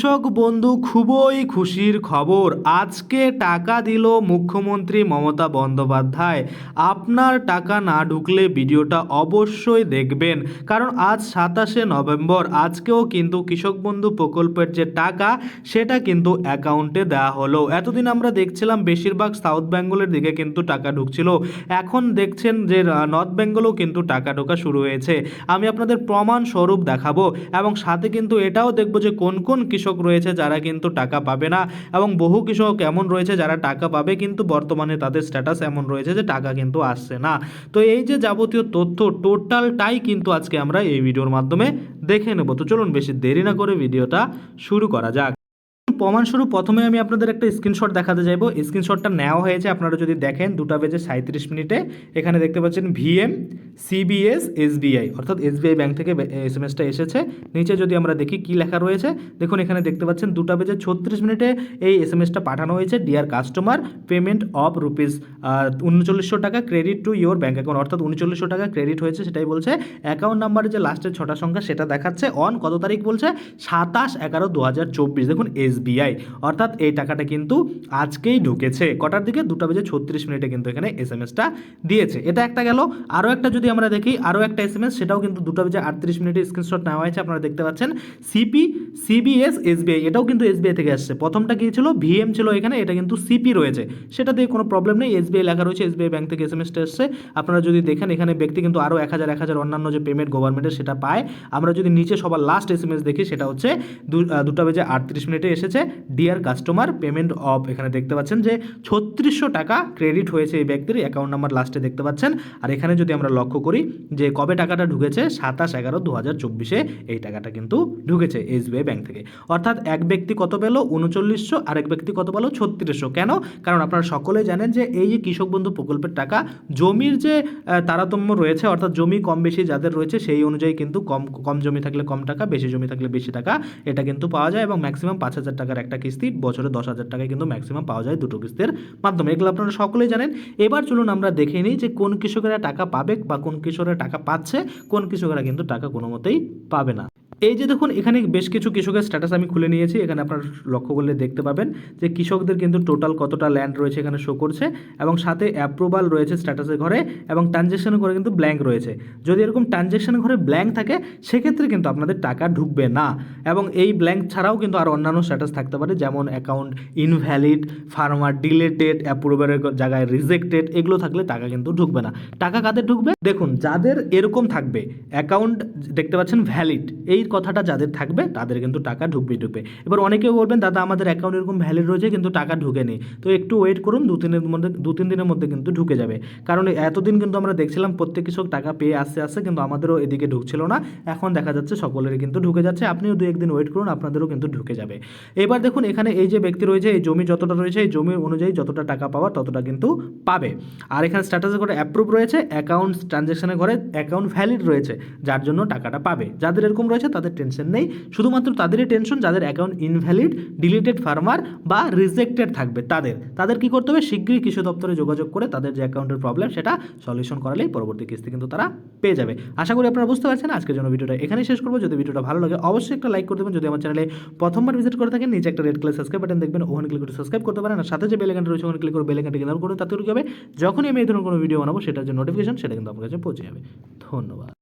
কৃষক বন্ধু খুবই খুশির খবর। আজকে টাকা দিল মুখ্যমন্ত্রী মমতা বন্দ্যোপাধ্যায়। আপনার টাকা না ঢুকলে ভিডিওটা অবশ্যই দেখবেন। কারণ আজ সাতাশে নভেম্বর, আজকেও কিন্তু কৃষক বন্ধু প্রকল্পের যে টাকা, সেটা কিন্তু অ্যাকাউন্টে দেওয়া হলো। এতদিন আমরা দেখছিলাম বেশিরভাগ সাউথ বেঙ্গলের দিকে কিন্তু টাকা ঢুকছিল। এখন দেখছেন যে নর্থ বেঙ্গলেও কিন্তু টাকা ঢোকা শুরু হয়েছে। আমি আপনাদের প্রমাণ স্বরূপ দেখাবো এবং সাথে কিন্তু এটাও দেখব যে কোন কোন কৃষক রয়েছে যারা কিন্তু টাকা পাবে না এবং বহু কৃষক এমন রয়েছে যারা টাকা পাবে কিন্তু বর্তমানে তাদের স্ট্যাটাস এমন রয়েছে যে টাকা কিন্তু আসছে না। তো এই যে যাবতীয় তথ্য টোটালটাই কিন্তু আজকে আমরা এই ভিডিওর মাধ্যমে দেখে নেব। তো চলুন বেশি দেরি না করে ভিডিওটা শুরু করা যাক। প্রমাণস্বরূপ প্রথমে আমি আপনাদের একটা স্ক্রিনশট দেখাতে চাইব। স্ক্রিনশটটা নেওয়া হয়েছে, আপনারা যদি দেখেন, দুটা বেজে সাঁত্রিশ মিনিটে। এখানে দেখতে পাচ্ছেন ভিএম, সিবিএস, এসবিআই। অর্থাৎ এসবিআই ব্যাংক থেকে এস এম এসটা এসেছে। নিচে যদি আমরা দেখি কি লেখা রয়েছে, দেখুন এখানে দেখতে পাচ্ছেন, দুটা বেজে ছত্রিশ মিনিটে এই এস এম এসটা পাঠানো হয়েছে। Dear customer payment of rupees উনচল্লিশশো টাকা credit to your bank account অর্থাৎ উনচল্লিশশো টাকা ক্রেডিট হয়েছে, সেটাই বলছে। অ্যাকাউন্ট নাম্বারের যে লাস্টের ছটা সংখ্যা, সেটা দেখাচ্ছে। অন কত তারিখ বলছে? সাতাশ এগারো দু হাজার চব্বিশ। দেখুন এসবিআই অর্থাৎ এই টাকাটা কিন্তু আজকেই ঢুকেছে। কটার দিকে? দুটো বেজে ছত্রিশ মিনিটে কিন্তু এখানে এস এম এসটা দিয়েছে। এটা একটা গেল। আরও একটা যদি আমরা দেখি আরও একটা এস এম এস সেটাও কিন্তু দুটো বেজে আটত্রিশ মিনিটে স্ক্রিনশট নেওয়া হয়েছে। আপনারা দেখতে পাচ্ছেন সিপি, সিবিএস, এসবিআই, এটাও কিন্তু এসবিআই থেকে আসছে। প্রথমটা কি ছিল? ভিএম ছিল এখানে, এটা কিন্তু সিপি রয়েছে। সেটা দিয়ে কোনো প্রবলেম নেই। এসবিআই লেখা রয়েছে, এসবিআই ব্যাংক থেকে এস এম এসটা এসছে। আপনারা যদি দেখেন, এখানে ব্যক্তি কিন্তু আরও এক হাজার এক হাজার অন্যান্য যে পেমেন্ট গভর্নমেন্টের সেটা পায়। আমরা যদি নিচে সবার লাস্ট এস এম এস দেখি, সেটা হচ্ছে দুটো বেজে আটত্রিশ মিনিটে এসেছে। ডিয়ার কাস্টমার পেমেন্ট অফ এখানে দেখতে পাচ্ছেন যে ছত্রিশশো টাকা ক্রেডিট হয়েছে এই ব্যক্তির অ্যাকাউন্ট নাম্বার লাস্টে দেখতে পাচ্ছেন। আর এখানে যদি আমরা লক্ষ্য করি যে কবে টাকাটা ঢুকেছে, সাতাশ এগারো দু হাজার চব্বিশে এই টাকাটা কিন্তু ঢুকেছে এসবিআই ব্যাংক থেকে। অর্থাৎ এক ব্যক্তি কত পেল? উনচল্লিশশো, আর এক ব্যক্তি কত পেল? ছত্রিশশো। কেন? কারণ আপনারা সকলে জানেন যে এই যে কৃষক বন্ধু প্রকল্পের টাকা, জমির যে তারতম্য রয়েছে, অর্থাৎ জমি কম বেশি যাদের রয়েছে, সেই অনুযায়ী কিন্তু কম কম জমি থাকলে কম টাকা, বেশি জমি থাকলে বেশি টাকা, এটা কিন্তু পাওয়া যায় এবং ম্যাক্সিমাম পাঁচ হাজার টাকার একটা কিস্তি, বছরে দশ হাজার টাকায় কিন্তু ম্যাক্সিমাম পাওয়া যায় দুটো কিস্তির মাধ্যমে। এগুলো আপনারা সকলেই জানেন। এবার চলুন আমরা দেখে নিই যে কোন কৃষকেরা টাকা পাবে বা কোন কৃষকরা টাকা পাচ্ছে, কোন কৃষকেরা কিন্তু টাকা কোনো মতেই পাবে না। এই যে দেখুন, এখানে বেশ কিছু কৃষকের স্ট্যাটাস আমি খুলে নিয়েছি। এখানে আপনার লক্ষ্য করলে দেখতে পাবেন যে কৃষকদের কিন্তু টোটাল কতটা ল্যান্ড রয়েছে এখানে শো করছে এবং সাথে অ্যাপ্রুভাল রয়েছে স্ট্যাটাসের ঘরে এবং ট্রানজ্যাকশনের ঘরে কিন্তু ব্ল্যাঙ্ক রয়েছে। যদি এরকম ট্রানজ্যাকশনের ঘরে ব্ল্যাঙ্ক থাকে, সেক্ষেত্রে কিন্তু আপনাদের টাকা ঢুকবে না এবং এই ব্ল্যাঙ্ক ছাড়াও কিন্তু আর অন্যান্য স্ট্যাটাস থাকতে পারে, যেমন অ্যাকাউন্ট ইনভ্যালিড ফার্মার ডিলেটেড অ্যাপ্রুভারের জায়গায় রিজেক্টেড এগুলো থাকলে টাকা কিন্তু ঢুকবে না। টাকা কাদের ঢুকবে? দেখুন, যাদের এরকম থাকবে অ্যাকাউন্ট দেখতে পাচ্ছেন ভ্যালিড এই কথাটা যাদের থাকবে, তাদের কিন্তু টাকা ঢুকবে ঢুকবে। এবার অনেকেও বলবেন, দাদা, আমাদের অ্যাকাউন্ট এরকম ভ্যালিড রয়েছে, কিন্তু টাকা ঢুকেনি। তো একটু ওয়েট করুন, দু তিনের মধ্যে, দু তিন দিনের মধ্যে কিন্তু ঢুকে যাবে। কারণ এতদিন কিন্তু আমরা দেখছিলাম, প্রত্যেক কৃষক টাকা পেয়ে আসতে আসতে কিন্তু আমাদেরও এদিকে ঢুকছিল না। এখন দেখা যাচ্ছে সকলেরই কিন্তু ঢুকে যাচ্ছে। আপনিও দু একদিন ওয়েট করুন, আপনাদেরও কিন্তু ঢুকে যাবে। এবার দেখুন, এখানে এই যে ব্যক্তি রয়েছে, এই জমি যতটা রয়েছে, এই জমি অনুযায়ী যতটা টাকা পাওয়ার ততটা কিন্তু পাবে। আর এখানে স্ট্যাটাসে করে অ্যাপ্রুভ রয়েছে অ্যাকাউন্ট ট্রানজ্যাকশনের ঘরে অ্যাকাউন্ট ভ্যালিড রয়েছে, যার জন্য টাকাটা পাবে। যাদের এরকম রয়েছে টেনশন নেই। শুধুমাত্র তাদেরই টেনশন যাদের অ্যাকাউন্ট ইনভ্যালিড ডিলিটেড ফার্মার বা রিজেক্টেড থাকবে, তাদের। তাদের কি করতে হবে? শীঘ্রই কৃষি দপ্তরে যোগাযোগ করে তাদের যে অ্যাকাউন্টের প্রবলেম সেটা সলিউশন করালেই পরবর্তী কিস্তি কিন্তু তারা পেয়ে যাবে। আশা করি আপনারা বুঝতে পারছেন, আজকের জন্য ভিডিওটা এখানেই শেষ করব। যদি ভিডিওটা ভালো লাগে, অবশ্যই একটা লাইক করে দেবেন। যদি আমার চ্যানেলে প্রথমবার ভিজিট করে থাকেন, নিচে একটা রেড কালার সাবস্ক্রাইব বাটন দেখবেন, ওখানে ক্লিক করে সাবস্ক্রাইব করতে পারেন। আর সাথে যে বেল রয়েছে, ওখানে ক্লিক করে বেল আইকনটা কিনার করুন তাতে কি হবে যখনই আমি এই ধরনের কোনো ভিডিও বানাবো, সেটার যে নোটিফিকেশন সেটা কিন্তু আপনার কাছে পৌঁছে যাবে। ধন্যবাদ।